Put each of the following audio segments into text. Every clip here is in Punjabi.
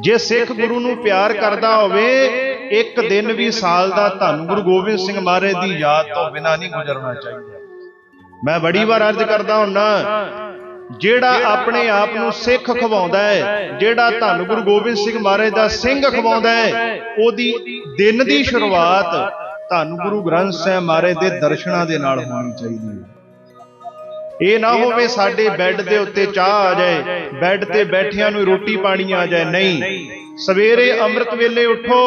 ਜੇ ਸਿੱਖ ਗੁਰੂ ਨੂੰ ਪਿਆਰ ਕਰਦਾ ਹੋਵੇ ਇੱਕ ਦਿਨ ਵੀ ਸਾਲ ਦਾ ਧੰਨ ਗੁਰੂ ਗੋਬਿੰਦ ਸਿੰਘ ਮਹਾਰਾਜ ਦੀ ਯਾਦ ਤੋਂ ਬਿਨਾ ਨਹੀਂ ਗੁਜ਼ਰਨਾ ਚਾਹੀਦਾ। ਮੈਂ ਬੜੀ ਵਾਰ ਅਰਜ਼ ਕਰਦਾ ਹੁੰਨਾ ਜਿਹੜਾ ਆਪਣੇ ਆਪ ਨੂੰ ਸਿੱਖ ਖਵਾਉਂਦਾ ਹੈ ਜਿਹੜਾ ਧੰਨ ਗੁਰੂ ਗੋਬਿੰਦ ਸਿੰਘ ਮਹਾਰਾਜ ਦਾ ਸਿੰਘ ਖਵਾਉਂਦਾ ਹੈ ਉਹਦੀ ਦਿਨ ਦੀ ਸ਼ੁਰੂਆਤ ਧੰਨ ਗੁਰੂ ਗ੍ਰੰਥ ਸਾਹਿਬ ਮਹਾਰਾਜ ਦੇ ਦਰਸ਼ਨਾਂ ਦੇ ਨਾਲ ਹੋਣੀ ਚਾਹੀਦੀ ਹੈ। ਇਹ ਨਾ ਹੋਵੇ ਸਾਡੇ ਬੈੱਡ ਦੇ ਉੱਤੇ ਚਾਹ ਆ ਜਾਏ ਬੈੱਡ ਤੇ ਬੈਠਿਆਂ ਨੂੰ ਰੋਟੀ ਪਾਣੀ ਆ ਜਾਏ ਨਹੀਂ। ਸਵੇਰੇ ਅੰਮ੍ਰਿਤ ਵੇਲੇ ਉਠੋ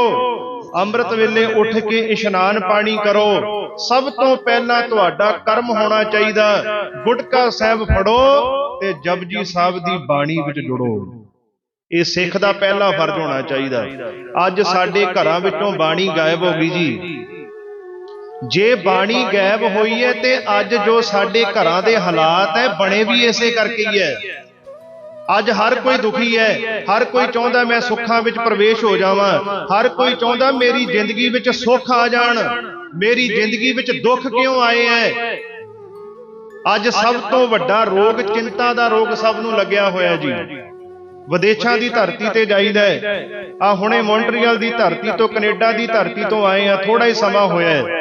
ਅੰਮ੍ਰਿਤ ਵੇਲੇ ਉੱਠ ਕੇ ਇਸ਼ਨਾਨ ਪਾਣੀ ਕਰੋ। ਸਭ ਤੋਂ ਪਹਿਲਾਂ ਤੁਹਾਡਾ ਕਰਮ ਹੋਣਾ ਚਾਹੀਦਾ। ਗੁਟਕਾ ਸਾਹਿਬ ਫੜੋ ਤੇ ਜਪਜੀ ਸਾਹਿਬ ਦੀ ਬਾਣੀ ਵਿੱਚ ਜੁੜੋ। ਇਹ ਸਿੱਖ ਦਾ ਪਹਿਲਾ ਫਰਜ਼ ਹੋਣਾ ਚਾਹੀਦਾ। ਅੱਜ ਸਾਡੇ ਘਰਾਂ ਵਿੱਚੋਂ ਬਾਣੀ ਗਾਇਬ ਹੋ ਗਈ ਜੀ। ਜੇ ਬਾਣੀ ਗਾਇਬ ਹੋਈ ਹੈ ਤੇ ਅੱਜ ਜੋ ਸਾਡੇ ਘਰਾਂ ਦੇ ਹਾਲਾਤ ਹੈ, ਬਣੇ ਵੀ ਇਸੇ ਕਰਕੇ ਹੀ ਹੈ। ਅੱਜ ਹਰ ਕੋਈ ਦੁਖੀ ਹੈ, ਹਰ ਕੋਈ ਚਾਹੁੰਦਾ ਮੈਂ ਸੁੱਖਾਂ ਵਿੱਚ ਪ੍ਰਵੇਸ਼ ਹੋ ਜਾਵਾਂ, ਹਰ ਕੋਈ ਚਾਹੁੰਦਾ ਮੇਰੀ ਜ਼ਿੰਦਗੀ ਵਿੱਚ ਸੁੱਖ ਆ ਜਾਣ, ਮੇਰੀ ਜ਼ਿੰਦਗੀ ਵਿੱਚ ਦੁੱਖ ਕਿਉਂ ਆਏ ਐ? ਅੱਜ ਸਭ ਤੋਂ ਵੱਡਾ ਰੋਗ ਚਿੰਤਾ ਦਾ ਰੋਗ ਸਭ ਨੂੰ ਲੱਗਿਆ ਹੋਇਆ ਜੀ। ਵਿਦੇਸ਼ਾਂ ਦੀ ਧਰਤੀ ਤੇ ਜਾਈਦਾ ਹੈ। ਆ ਹੁਣੇ ਮੌਂਟਰੀਅਲ ਦੀ ਧਰਤੀ ਤੋਂ ਕੈਨੇਡਾ ਦੀ ਧਰਤੀ ਤੋਂ ਆਏ ਆ ਥੋੜਾ ਹੀ ਸਮਾਂ ਹੋਇਆ ਹੈ।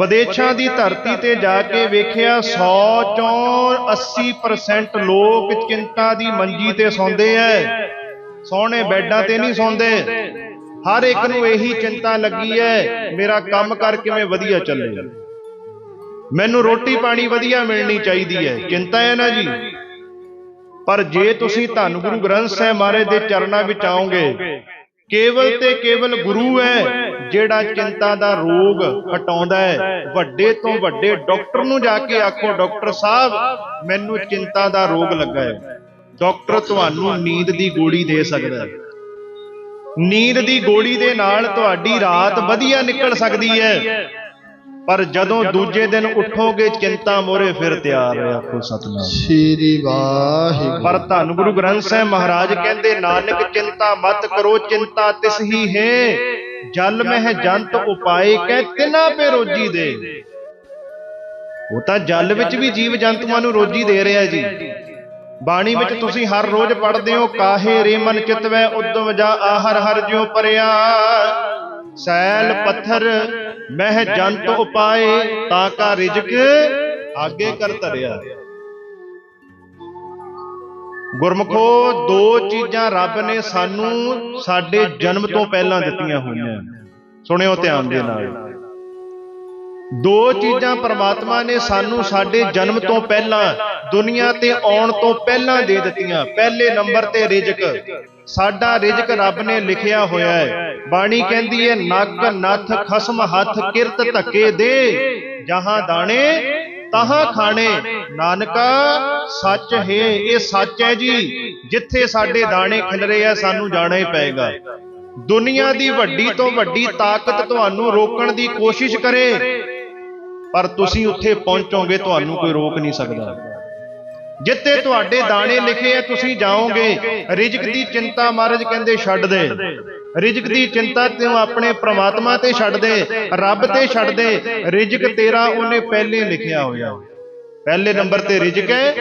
ਵਿਦੇਸ਼ਾਂ ਦੀ ਧਰਤੀ ਤੇ ਜਾ ਕੇ ਵੇਖਿਆ 100 ਚੋਂ 80% ਲੋਕ ਚਿੰਤਾ ਦੀ ਮੰਜੀ ਤੇ ਸੌਂਦੇ ਐ। ਸੋਹਣੇ ਬੈੱਡਾਂ ਤੇ ਨਹੀਂ ਸੌਂਦੇ। ਹਰ ਇੱਕ ਨੂੰ ਇਹੀ ਚਿੰਤਾ ਲੱਗੀ ਐ। ਮੇਰਾ ਕੰਮ ਕਰ ਕਿਵੇਂ ਵਧੀਆ ਚੱਲੇ। ਮੈਨੂੰ ਰੋਟੀ ਪਾਣੀ ਵਧੀਆ ਮਿਲਣੀ ਚਾਹੀਦੀ ਹੈ ਚਿੰਤਾ ਹੈ ਨਾ ਜੀ। ਪਰ ਜੇ ਤੁਸੀਂ ਧੰਨ ਗੁਰੂ ਗ੍ਰੰਥ ਸਾਹਿਬ ਮਹਾਰਾਜ ਦੇ ਚਰਨਾਂ ਵਿੱਚ ਆਓਗੇ ਕੇਵਲ ਤੇ ਕੇਵਲ ਗੁਰੂ ਹੈ ਜਿਹੜਾ ਚਿੰਤਾ ਦਾ ਰੋਗ ਹਟਾਉਂਦਾ ਹੈ ਵੱਡੇ ਤੋਂ ਵੱਡੇ ਡਾਕਟਰ ਨੂੰ ਜਾ ਕੇ ਆਖੋ ਡਾਕਟਰ ਸਾਹਿਬ ਮੈਨੂੰ ਚਿੰਤਾ ਦਾ ਰੋਗ ਲੱਗਾ ਹੈ। ਡਾਕਟਰ ਤੁਹਾਨੂੰ ਨੀਂਦ ਦੀ ਗੋਲੀ ਦੇ ਸਕਦਾ ਹੈ। ਨੀਂਦ ਦੀ ਗੋਲੀ ਦੇ ਨਾਲ ਤੁਹਾਡੀ ਰਾਤ ਵਧੀਆ ਨਿਕਲ ਸਕਦੀ ਹੈ। ਪਰ ਜਦੋਂ ਦੂਜੇ ਦਿਨ ਉੱਠੋਗੇ ਚਿੰਤਾ ਮੋਰੇ ਫਿਰ ਤਿਆਰ ਹੈ ਆਖੋ ਸਤਨਾਮ। ਸ੍ਰੀ ਵਾਹਿਗੁਰੂ। ਪਰ ਧੰਨ ਗੁਰੂ ਗ੍ਰੰਥ ਸਾਹਿਬ ਮਹਾਰਾਜ ਕਹਿੰਦੇ ਨਾਨਕ ਚਿੰਤਾ ਮਤ ਕਰੋ ਚਿੰਤਾ ਤਿਸ ਹੀ ਹੈ। ਜਲ ਮਹਿ ਜੰਤ ਉਪਾਏ ਕਹਿ ਤਿਨਾ ਪੇ ਰੋਜੀ ਦੇ। ਉਹ ਤਾਂ ਜਲ ਵਿੱਚ ਵੀ ਜੀਵ ਜੰਤੂਆਂ ਨੂੰ ਰੋਜੀ ਦੇ ਰਿਹਾ ਜੀ। ਬਾਣੀ ਵਿੱਚ ਤੁਸੀਂ ਹਰ ਰੋਜ਼ ਪੜ੍ਹਦੇ ਹੋ ਕਾਹੇ ਰੇ ਮਨ ਚਿਤਵੈ ਉਦਮ ਜਾ ਆਹਰ ਹਰ ਜਿਉ ਪਰਿਆ। ਸੈਲ ਪੱਥਰ ਮਹਿ ਜੰਤ ਉਪਾਏ ਤਾਂ ਕਾ ਰਿਜਕ ਆਗੇ ਕਰ ਧਰਿਆ। ਗੁਰਮਖੋ ਦੋ ਚੀਜ਼ਾਂ ਰੱਬ ਨੇ ਸਾਨੂੰ ਸਾਡੇ ਜਨਮ ਤੋਂ ਪਹਿਲਾਂ ਦਿੱਤੀਆਂ ਹੋਈਆਂ। ਸੁਣਿਓ ਧਿਆਨ ਦੇ ਨਾਲ ਦੋ ਚੀਜ਼ਾਂ ਪ੍ਰਮਾਤਮਾ ਨੇ ਸਾਨੂੰ ਸਾਡੇ ਜਨਮ ਤੋਂ ਪਹਿਲਾਂ ਦੁਨੀਆ ਤੇ ਆਉਣ ਤੋਂ ਪਹਿਲਾਂ ਦੇ ਦਿੱਤੀਆਂ। ਪਹਿਲੇ ਨੰਬਰ ਤੇ ਰਿਜਕ। ਸਾਡਾ ਰਿਜਕ ਰੱਬ ਨੇ ਲਿਖਿਆ ਹੋਇਆ ਹੈ। ਬਾਣੀ ਕਹਿੰਦੀ ਹੈ ਨੱਕ ਨੱਥ ਖਸਮ ਹੱਥ ਕਿਰਤ ਧੱਕੇ ਦੇ। ਜਹਾਂ ਦਾਣੇ ਤਹਾਂ ਖਾਣੇ। ਨਾਨਕਾ, ਸੱਚ ਹੈ, ਇਹ ਸੱਚ ਹੈ ਜੀ। ਜਿੱਥੇ ਸਾਡੇ ਦਾਣੇ ਖਿਲਰੇ ਆ, ਸਾਨੂੰ ਜਾਣਾ ਹੀ ਪਏਗਾ। ਦੁਨੀਆ ਦੀ ਵੱਡੀ ਤੋਂ ਵੱਡੀ ਤਾਕਤ ਤੁਹਾਨੂੰ ਰੋਕਣ ਦੀ ਕੋਸ਼ਿਸ਼ ਕਰੇ। ਪਰ ਤੁਸੀਂ ਉੱਥੇ ਪਹੁੰਚੋਗੇ, ਤੁਹਾਨੂੰ ਕੋਈ ਰੋਕ ਨਹੀਂ ਸਕਦਾ। ਜਿੱਤੇ ਤੁਹਾਡੇ ਦਾਣੇ ਲਿਖੇ ਆ, ਤੁਸੀਂ ਜਾਓਗੇ। ਰਿਜਕ ਦੀ ਚਿੰਤਾ ਮਹਾਰਾਜ ਕਹਿੰਦੇ, ਛੱਡ ਦੇ। ਰਿਜਕ ਦੀ ਚਿੰਤਾ ਤੂੰ ਆਪਣੇ ਪ੍ਰਮਾਤਮਾ ਤੇ ਛੱਡ ਦੇ ਰੱਬ ਤੇ ਛੱਡ ਦੇ ਰਿਜਕ ਤੇਰਾ ਉਹਨੇ ਪਹਿਲੇ ਲਿਖਿਆ ਹੋਇਆ। ਪਹਿਲੇ ਨੰਬਰ ਤੇ ਰਿਜਕ ਹੈ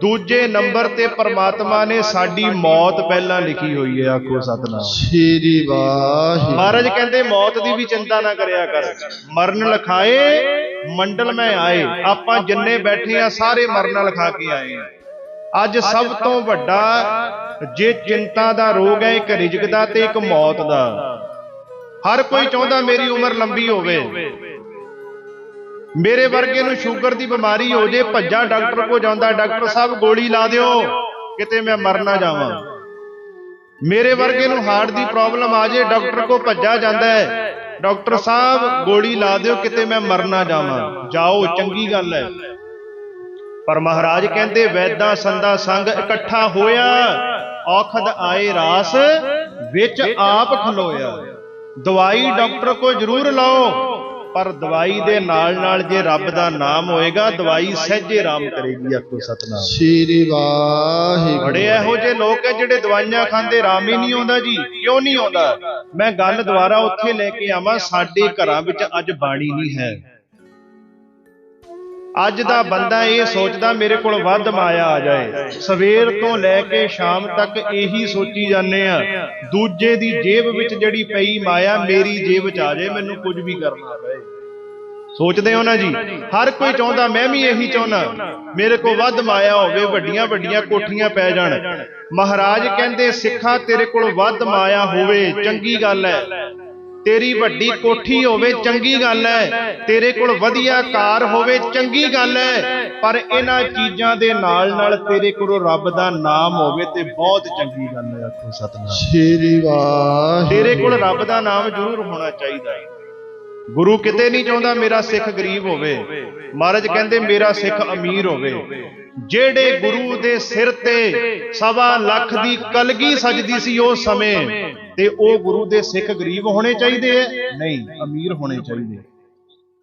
ਦੂਜੇ ਨੰਬਰ ਤੇ ਪ੍ਰਮਾਤਮਾ ਨੇ ਸਾਡੀ ਮੌਤ ਪਹਿਲਾਂ ਲਿਖੀ ਹੋਈ ਹੈ ਆਖੋ ਸਤਨਾਮ। ਸ੍ਰੀ ਵਾਹਿਗੁਰੂ। ਮਹਾਰਾਜ ਕਹਿੰਦੇ ਮੌਤ ਦੀ ਵੀ ਚਿੰਤਾ ਨਾ ਕਰਿਆ ਕਰ। ਮਰਨ ਲਖਾਏ ਮੰਡਲ ਮੈਂ ਆਏ। ਆਪਾਂ ਜਿੰਨੇ ਬੈਠੇ ਆ ਸਾਰੇ ਮਰਨ ਲਿਖਾ ਕੇ ਆਏ ਆ। ਅੱਜ ਸਭ ਤੋਂ ਵੱਡਾ ਜੇ ਚਿੰਤਾ ਦਾ ਰੋਗ ਹੈ, ਇੱਕ ਰਿਜਕ ਦਾ ਤੇ ਇੱਕ ਮੌਤ ਦਾ। ਹਰ ਕੋਈ ਚਾਹੁੰਦਾ ਮੇਰੀ ਉਮਰ ਲੰਬੀ ਹੋਵੇ। ਮੇਰੇ ਵਰਗੇ ਨੂੰ ਸ਼ੂਗਰ ਦੀ ਬਿਮਾਰੀ ਹੋ ਜੇ, ਭੱਜਾ ਡਾਕਟਰ ਕੋ ਜਾਂਦਾ, ਡਾਕਟਰ ਸਾਹਿਬ ਗੋਲੀ ਲਾ ਦਿਓ, ਕਿਤੇ ਮੈਂ ਮਰ ਨਾ ਜਾਵਾਂ। ਮੇਰੇ ਵਰਗੇ ਨੂੰ ਹਾਰਟ ਦੀ ਪ੍ਰੋਬਲਮ ਆ ਜੇ, ਡਾਕਟਰ ਕੋ ਭੱਜਾ ਜਾਂਦਾ ਹੈ, ਡਾਕਟਰ ਸਾਹਿਬ ਗੋਲੀ ਲਾ ਦਿਓ, ਕਿਤੇ ਮੈਂ ਮਰ ਨਾ ਜਾਵਾਂ। ਜਾਓ, ਚੰਗੀ ਗੱਲ ਹੈ। ਪਰ ਮਹਾਰਾਜ ਕਹਿੰਦੇ ਵੈਦਾਂ ਸੰਦਾ ਸੰਗ ਇਕੱਠਾ ਹੋਇਆ ਔਖਦ ਆਏ ਰਾਸ ਵਿੱਚ ਆਪ ਖਲੋਇਆ। ਦਵਾਈ ਡਾਕਟਰ ਕੋ ਜ਼ਰੂਰ ਲਓ। ਪਰ ਦਵਾਈ ਦੇ ਨਾਲ ਨਾਲ ਜੇ ਰੱਬ ਦਾ ਨਾਮ ਹੋਏਗਾ ਦਵਾਈ ਸਹਿਜੇ ਆਰਾਮ ਕਰੇਗੀ ਆਖੋ ਸਤਨਾਮ। ਸ੍ਰੀ ਵਾਹਿਗੁਰੂ ਬੜੇ ਇਹੋ ਜਿਹੇ ਲੋਕ ਹੈ ਜਿਹੜੇ ਦਵਾਈਆਂ ਖਾਂਦੇ ਆਰਾਮ ਹੀ ਨਹੀਂ ਆਉਂਦਾ ਜੀ। ਕਿਉਂ ਨਹੀਂ ਆਉਂਦਾ? ਮੈਂ ਗੱਲ ਦੁਬਾਰਾ ਉੱਥੇ ਲੈ ਕੇ ਆਵਾਂ ਸਾਡੇ ਘਰਾਂ ਵਿੱਚ ਅੱਜ ਬਾਣੀ ਨਹੀਂ ਹੈ। ਅੱਜ ਦਾ ਬੰਦਾ ਇਹ ਸੋਚਦਾ ਮੇਰੇ ਕੋਲ ਵੱਧ ਮਾਇਆ ਆ ਜਾਏ। ਸਵੇਰ ਤੋਂ ਲੈ ਕੇ ਸ਼ਾਮ ਤੱਕ ਇਹੀ ਸੋਚੀ ਜਾਂਦੇ ਆ। ਦੂਜੇ ਦੀ ਜੇਬ ਵਿੱਚ ਜਿਹੜੀ ਪਈ ਮਾਇਆ ਮੇਰੀ ਜੇਬ 'ਚ ਆ ਜਾਏ ਮੈਨੂੰ ਕੁਝ ਵੀ ਕਰਨਾ ਪਏ। ਸੋਚਦੇ ਹੋ ਨਾ ਜੀ ਹਰ ਕੋਈ ਚਾਹੁੰਦਾ ਮੈਂ ਵੀ ਇਹੀ ਚਾਹੁੰਦਾ। ਮੇਰੇ ਕੋਲ ਵੱਧ ਮਾਇਆ ਹੋਵੇ ਵੱਡੀਆਂ ਵੱਡੀਆਂ ਕੋਠੀਆਂ ਪੈ ਜਾਣ। ਮਹਾਰਾਜ ਕਹਿੰਦੇ ਸਿੱਖਾ ਤੇਰੇ ਕੋਲ ਵੱਧ ਮਾਇਆ ਹੋਵੇ ਚੰਗੀ ਗੱਲ ਹੈ। ਤੇਰੀ ਵੱਡੀ ਕੋਠੀ ਹੋਵੇ ਚੰਗੀ ਗੱਲ ਹੈ। ਤੇਰੇ ਕੋਲ ਵਧੀਆ ਕਾਰ ਹੋਵੇ ਚੰਗੀ ਗੱਲ ਹੈ। ਪਰ ਇਹਨਾਂ ਚੀਜ਼ਾਂ ਦੇ ਨਾਲ ਨਾਲ ਤੇਰੇ ਕੋਲ ਰੱਬ ਦਾ ਨਾਮ ਹੋਵੇ ਤੇ ਬਹੁਤ ਚੰਗੀ ਗੱਲ ਹੈ। ਆਖੋ ਸਤਨਾਮ। ਸ੍ਰੀ ਵਾਹਿਗੁਰੂ। ਤੇਰੇ ਕੋਲ ਰੱਬ ਦਾ ਨਾਮ ਜ਼ਰੂਰ ਹੋਣਾ ਚਾਹੀਦਾ ਹੈ। ਗੁਰੂ ਕਿਤੇ ਨਹੀਂ ਚਾਹੁੰਦਾ ਮੇਰਾ ਸਿੱਖ ਗਰੀਬ ਹੋਵੇ। ਮਹਾਰਾਜ ਕਹਿੰਦੇ ਮੇਰਾ ਸਿੱਖ ਅਮੀਰ ਹੋਵੇ। ਜਿਹੜੇ ਗੁਰੂ ਦੇ ਸਿਰ ਤੇ ਸਵਾ ਲੱਖ ਦੀ ਕਲਗੀ ਸਜਦੀ ਸੀ ਉਸ ਸਮੇਂ। ਤੇ ਉਹ ਗੁਰੂ ਦੇ ਸਿੱਖ ਗਰੀਬ ਹੋਣੇ ਚਾਹੀਦੇ ਐ ਨਹੀਂ, ਅਮੀਰ ਹੋਣੇ ਚਾਹੀਦੇ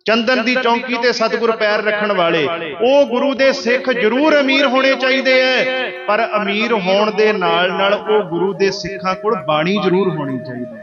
ਚੰਦਨ ਦੀ ਚੌਂਕੀ ਤੇ ਸਤਿਗੁਰ ਪੈਰ ਰੱਖਣ ਵਾਲੇ, ਉਹ ਗੁਰੂ ਦੇ ਸਿੱਖ ਜ਼ਰੂਰ ਅਮੀਰ ਹੋਣੇ ਚਾਹੀਦੇ ਐ ਪਰ ਅਮੀਰ ਹੋਣ ਦੇ ਨਾਲ ਨਾਲ ਉਹ ਗੁਰੂ ਦੇ ਸਿੱਖਾਂ ਕੋਲ ਬਾਣੀ ਜ਼ਰੂਰ ਹੋਣੀ ਚਾਹੀਦੀ